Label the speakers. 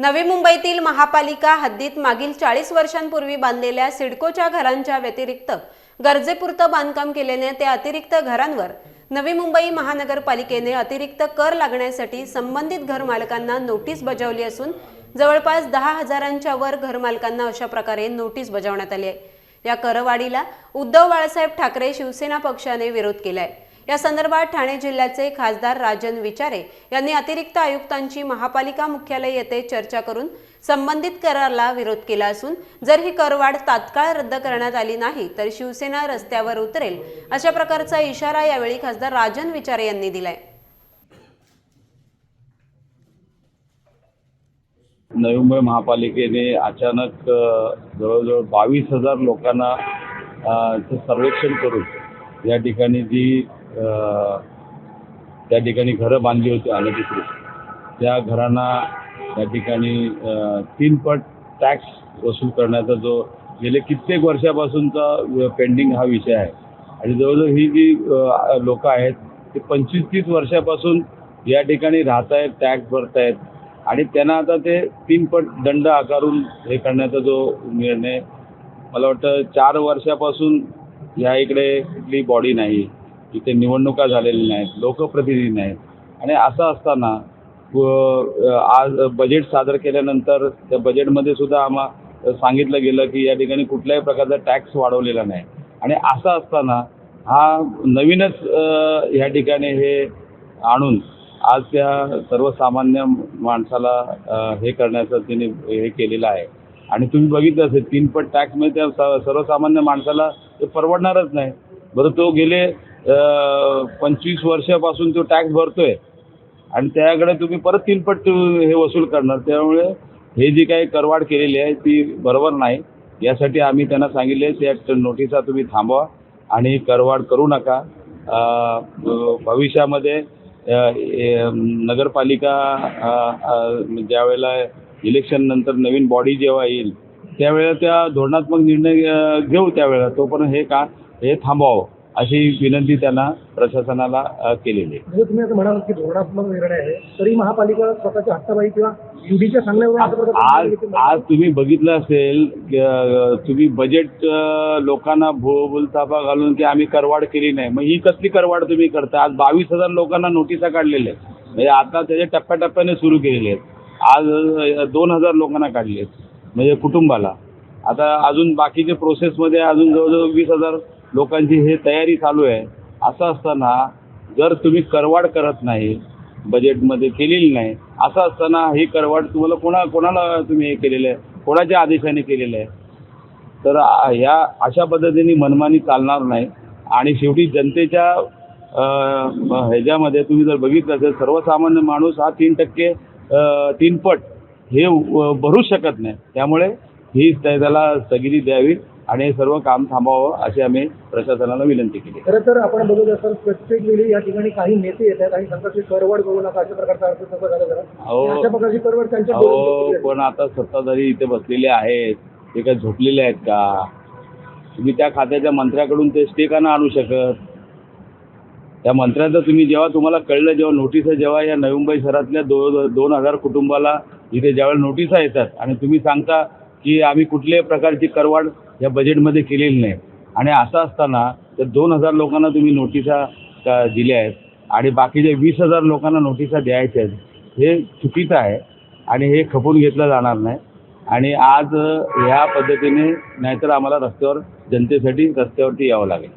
Speaker 1: नवी मुंबईतील महापालिका हद्दीत मागील चाळीस वर्षांपूर्वी बांधलेल्या सिडकोच्या घरांच्या व्यतिरिक्त गरजेपुरतं बांधकाम केल्याने त्या अतिरिक्त घरांवर नवी मुंबई महानगरपालिकेने अतिरिक्त कर लागण्यासाठी संबंधित घरमालकांना नोटीस बजावली असून जवळपास दहा हजारांच्या वर घरमालकांना अशा प्रकारे नोटीस बजावण्यात आली आहे. या करवाढीला उद्धव बाळासाहेब ठाकरे शिवसेना पक्षाने विरोध केलाय. या संदर्भात ठाणे जिल्ह्याचे खासदार राजन विचारे यांनी अतिरिक्त आयुक्तांची महापालिका मुख्यालय येथे चर्चा करून संबंधित कराराला विरोध केला असून जर ही करवाढ तात्काळ रद्द करण्यात आली नाही तर शिवसेना रस्त्यावर उतरेल अशा प्रकारचा इशारा यावेळी खासदार राजन विचारे यांनी दिलाय.
Speaker 2: नवी मुंबई महापालिकेने अचानक जवळजवळ बावीस हजार लोकांना सर्वेक्षण करून या ठिकाणी जी त्या ठिकाणी घरं बांधली होती अनधिकृत त्या घरांना त्या ठिकाणी तीन पट टॅक्स वसूल करण्याचा जो गेले कित्येक वर्षापासूनचा पेंडिंग हा विषय आहे. आणि जवळजवळ ही जी लोक आहेत ते पंचवीस तीस वर्षापासून या ठिकाणी राहत आहेत टॅक्स भरत आहेत आणि त्यांना आता ते तीन पट दंड आकारून हे करण्याचा जो निर्णय मला वाटतं चार वर्षापासून या इकडे कुठली बॉडी नाही. इथे निवडणुका झालेल्या नाहीत लोकप्रतिनिधी नाहीत. आणि असं असताना आज बजेट सादर केल्यानंतर त्या बजेटमध्ये सुद्धा आम्हा सांगितलं गेलं की या ठिकाणी कुठल्याही प्रकारचा टॅक्स वाढवलेला नाही. आणि असं असताना हा नवीनच ह्या ठिकाणी हे आणून आज त्या सर्वसामान्य माणसाला हे करण्याचं तिने हे केलेलं आहे. आणि तुम्ही बघितलं असेल तीनपट टॅक्समध्ये त्या स- सर्वसामान्य माणसाला ते परवडणारच नाही. बरं तो गेले पंचवीस वर्षापासून तो टॅक्स भरतोय. आणि त्याकडे तुम्ही परत तीनपट हे वसूल करणार. त्यामुळे हे जी काही करवाढ केलेली आहे ती बरोबर नाही. यासाठी आम्ही त्यांना सांगितले त्या नोटिसा तुम्ही थांबवा आणि करवाढ करू नका. भविष्यामध्ये नगरपालिका ज्यावेळेला इलेक्शन नंतर नवीन बॉडी जेव्हा येईल त्यावेळेला त्या धोरणात्मक निर्णय घेऊ त्यावेळेला. तोपर्यंत हे का हे थांबवावं. अशी विनंती त्यांना प्रशासनाला केलेली आहे.
Speaker 3: म्हणजे तुम्ही असं म्हणाल की धोरणात्मक निर्णय आहे तरी महापालिका स्वतःच्या हट्टाबाई किंवा युडीच्या सांगण्यावर
Speaker 2: आज. आज तुम्ही बघितलं असेल तुम्ही बजेट लोकांना भोलतापा घालून की आम्ही करवाढ केली नाही. मग ही कसली करवाढ तुम्ही करता? आज बावीस हजार लोकांना नोटिसा काढलेल्या आहेत. म्हणजे आता त्याचे टप्प्याटप्प्याने सुरू केलेले आहेत. आज दोन हजार लोकांना काढले आहेत. म्हणजे कुटुंबाला. आता अजून बाकीचे प्रोसेसमध्ये अजून जवळजवळ वीस हजार लोकांची हे तयारी चालू आहे. असं असताना जर तुम्ही करवाड करत नाही बजेटमध्ये केलेली नाही असं असताना ही करवाड तुम्हाला कोणा कोणाला तुम्ही हे केलेलं आहे? कोणाच्या आदेशाने केलेलं आहे? तर ह्या अशा पद्धतीने मनमानी चालणार नाही. आणि शेवटी जनतेच्या ह्याच्यामध्ये तुम्ही जर बघितलं तर सर्वसामान्य माणूस हा तीन टक्के तीनपट हे भरूच शकत नाही. त्यामुळे ही त्या- त्याला स्थगिती द्यावी. आणि हे सर्व काम थांबावं अशी आम्ही प्रशासनाला विनंती केली.
Speaker 3: खरं तर आपण बघत असाल प्रत्येक वेळी या ठिकाणी काही नेते येत आहेत आणि सांगतात की करवाढ करू नका अशा प्रकारचा अर्थ सगळं झालं जरा.
Speaker 2: अहो.
Speaker 3: अशा प्रकारची करवाढ त्यांच्या
Speaker 2: अहो
Speaker 3: डोळ्यात
Speaker 2: पण आता सत्ताधारी इथे बसलेले आहेत. ते काय झोपलेले आहेत का? तुम्ही त्या खात्याच्या मंत्र्याकडून ते स्टे का ना आणू शकत. त्या मंत्र्याचं तुम्ही जेव्हा तुम्हाला कळलं जेव्हा नोटिसा जेव्हा या नवी मुंबई शहरातल्या दो दोन हजार कुटुंबाला इथे ज्यावेळेला नोटिसा येतात आणि तुम्ही सांगता की आम्ही कुठल्याही प्रकारची करवाढ या बजेटमध्ये केलेली नाही. आणि असं असताना तर दोन हजार लोकांना तुम्ही नोटिसा दिल्या आहेत आणि बाकीच्या वीस हजार लोकांना नोटिसा द्यायच्या आहेत हे चुकीचं आहे आणि हे खपून घेतलं जाणार नाही. आणि आज ह्या पद्धतीने नाहीतर आम्हाला रस्त्यावर जनतेसाठी रस्त्यावरती यावं लागेल.